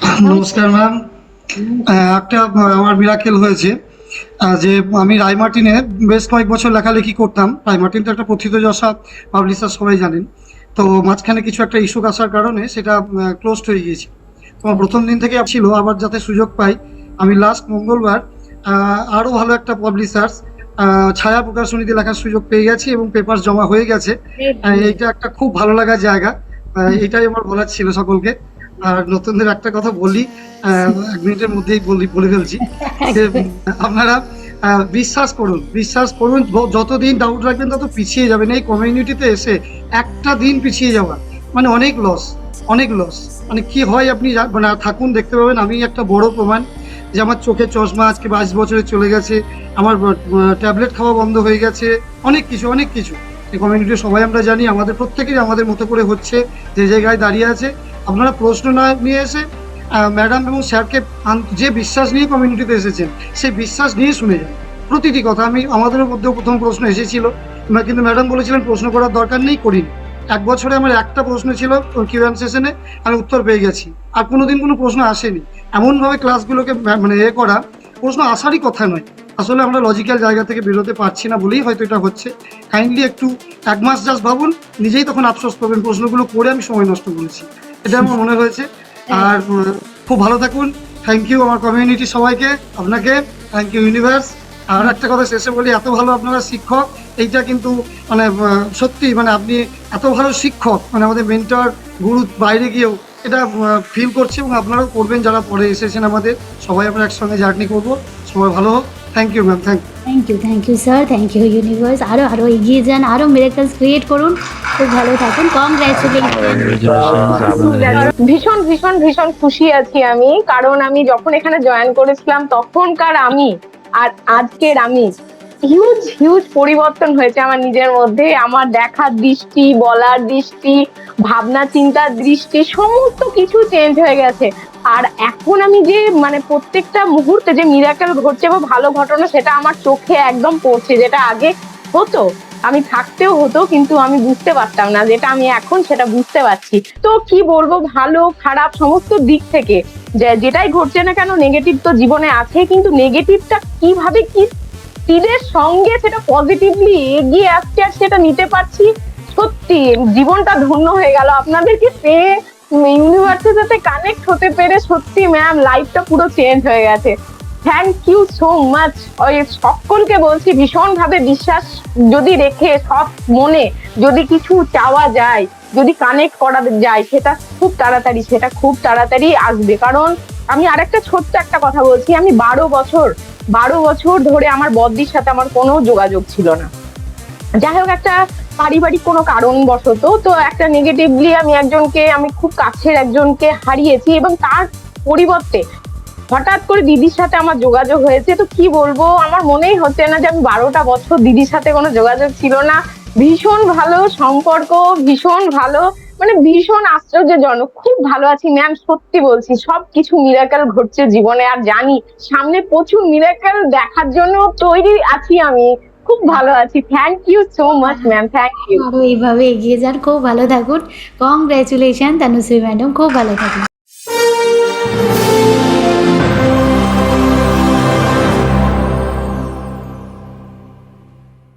নমস্কার ম্যাম একটা আমার মিরাকেল হয়েছে। যে আমি রায়মার্টিনে বেশ কয়েক বছর লেখালেখি করতাম। রায়মার্টিন তো একটা প্রথিতযশা পাবলিশার সবাই জানেন। তো মাঝখানে কিছু একটা ইস্যু আসার কারণে সেটা ক্লোজড হয়ে গিয়েছে। তো আমার প্রথম দিন থেকে ছিল আবার যাতে সুযোগ পাই আমি লাস্ট মঙ্গলবার আরও ভালো একটা পাবলিশার্স ছায়া প্রকাশনীতে লেখার সুযোগ পেয়ে গেছি এবং পেপার জমা হয়ে গেছে। এইটা একটা খুব ভালো লাগার জায়গা। এটাই আমার বলার ছিল সকলকে। আর নতুনদের একটা কথা বলি এক মিনিটের মধ্যেই বলি, বলে ফেলছি। আপনারা বিশ্বাস করুন বিশ্বাস করুন যতদিন ডাউট রাখবেন, তত পিছিয়ে যাবেন। এই কমিউনিটিতে এসে একটা দিন পিছিয়ে যাওয়া মানে অনেক লস অনেক লস মানে কি হয় আপনি মানে থাকুন, দেখতে পাবেন, আমি একটা বড় প্রমাণ, যে আমার চোখে চশমা আজকে বাইশ বছরে চলে গেছে, আমার ট্যাবলেট খাওয়া বন্ধ হয়ে গেছে, অনেক কিছু অনেক কিছু। এই কমিউনিটি সবাই আমরা জানি, আমাদের প্রত্যেকেরই আমাদের মতো করে হচ্ছে, যে জায়গায় দাঁড়িয়ে আছে। আপনারা প্রশ্ন না নিয়ে এসে ম্যাডাম এবং স্যারকে যে বিশ্বাস নিয়ে কমিউনিটিতে এসেছেন, সেই বিশ্বাস নিয়ে শুনে যান। প্রতিটি কথা আমি আমাদের মধ্যেও প্রথম প্রশ্ন এসেছিল। কিন্তু ম্যাডাম বলেছিলেন, প্রশ্ন করার দরকার নেই, করিনি। এক বছরে আমার একটা প্রশ্ন ছিল কিউএন সেশনে আমি উত্তর পেয়ে গেছি। আর কোনোদিন কোনো প্রশ্ন আসেনি। এমনভাবে ক্লাসগুলোকে মানে এ করা, প্রশ্ন আসারই কথা নয়। আসলে আমরা লজিক্যাল জায়গা থেকে বেরোতে পারছি না বলেই হয়তো এটা হচ্ছে। কাইন্ডলি একটু এক মাস জাস্ট ভাবুন, নিজেই তখন আফসোস পাবেন, প্রশ্নগুলো করে আমি সময় নষ্ট করেছি। এটা আমার মনে হয়েছে। আর খুব ভালো থাকুন। থ্যাংক ইউ আমার কমিউনিটি সবাইকে আপনাকে। থ্যাংক ইউ ইউনিভার্স আর একটা কথা শেষে বলি এত ভালো আপনারা শিক্ষক এইটা কিন্তু মানে সত্যি মানে আপনি এত ভালো শিক্ষক মানে আমাদের মেন্টর গুরু বাইরে গিয়েও এটা ফিল করছে এবং আপনারাও করবেন যারা পরে এসেছেন আমাদের। সবাই আমরা একসঙ্গে জার্নি করব। সবাই ভালো হোক। Thank you ma'am thank thank you thank you sir thank you universe আরও আরও এগিয়ে যান আরও মিরাকলস ক্রিয়েট করুন। খুব ভালো থাকুন। কংগ্রাচুলেশন ভীষণ ভীষণ ভীষণ খুশি আছি আমি। কারণ আমি যখন এখানে জয়েন করেছিলাম তখনকার আমি আর আজকের আমি হিউজ হিউজ পরিবর্তন হয়েছে আমার নিজের মধ্যে। আমার দেখার দৃষ্টি বলার দৃষ্টি ভাবনা চিন্তার দৃষ্টি সমস্ত কিছু চেঞ্জ হয়ে গেছে। আর এখন আমি যে মানে প্রত্যেকটা মুহূর্তে যে মিরাকেল ঘটছে বা ভালো ঘটনা সেটা আমার চোখে একদম পড়ছে, যেটা আগে হতো, আমি থাকতেও হতো, কিন্তু আমি বুঝতে পারতাম না যেটা আমি এখন সেটা বুঝতে পারছি। তো কি বলব, ভালো, খারাপ, সমস্ত দিক থেকে যেটাই ঘটছে না কেন নেগেটিভ তো জীবনে আছে কিন্তু নেগেটিভটা কীভাবে কি স্পিডের সঙ্গে সেটা পজিটিভলি এগিয়ে আসছে আর সেটা নিতে পারছি? সত্যি, জীবনটা ধন্য হয়ে গেল। আপনাদেরকে পেয়ে ইউনিভার্সের সাথে কানেক্ট হতে পেরে সত্যি ম্যাম লাইফটা পুরো চেঞ্জ হয়ে গেছে। থ্যাংক ইউ সো মাচ ওই সকলকে বলছি ভীষণ ভাবে বিশ্বাস যদি রেখে, সব মনে যদি কিছু চাওয়া যায়, যদি কানেক্ট করা যায়, সেটা খুব তাড়াতাড়ি, সেটা খুব তাড়াতাড়ি আসবে। কারণ আমি আরেকটা ছোট্ট একটা কথা বলছি, আমি বারো বছর বারো বছর ধরে আমার বদ্দির সাথে আমার কোনো যোগাযোগ ছিল না। যাই হোক, একটা পারিবারিক কোনো কারণ বশত তো একটা নেগেটিভলি আমি একজনকে, আমি খুব কাছের একজনকে হারিয়েছি এবং তার পরিবর্তে হঠাৎ করে দিদির সাথে আমার যোগাযোগ হয়েছে। তো কি বলব, আমার মনেই হচ্ছে না যে আমি বারোটা বছর দিদির সাথে কোনো যোগাযোগ ছিল না। ভীষণ ভালো সম্পর্ক, ভীষণ ভালো মানে ভীষণ আশ্চর্যজনক। খুব ভালো আছি ম্যাম সত্যি বলছি সব কিছু মিরাকেল ঘটছে জীবনে, আর জানি সামনে প্রচুর মিরাকেল দেখার জন্য তৈরি আছি আমি। ভালো আছি। Thank you so much ma'am thank you আরও এইভাবে এগিয়ে যান। খুব ভালো থাকুন। Congratulation Tanushree madam. খুব ভালো থাকুন।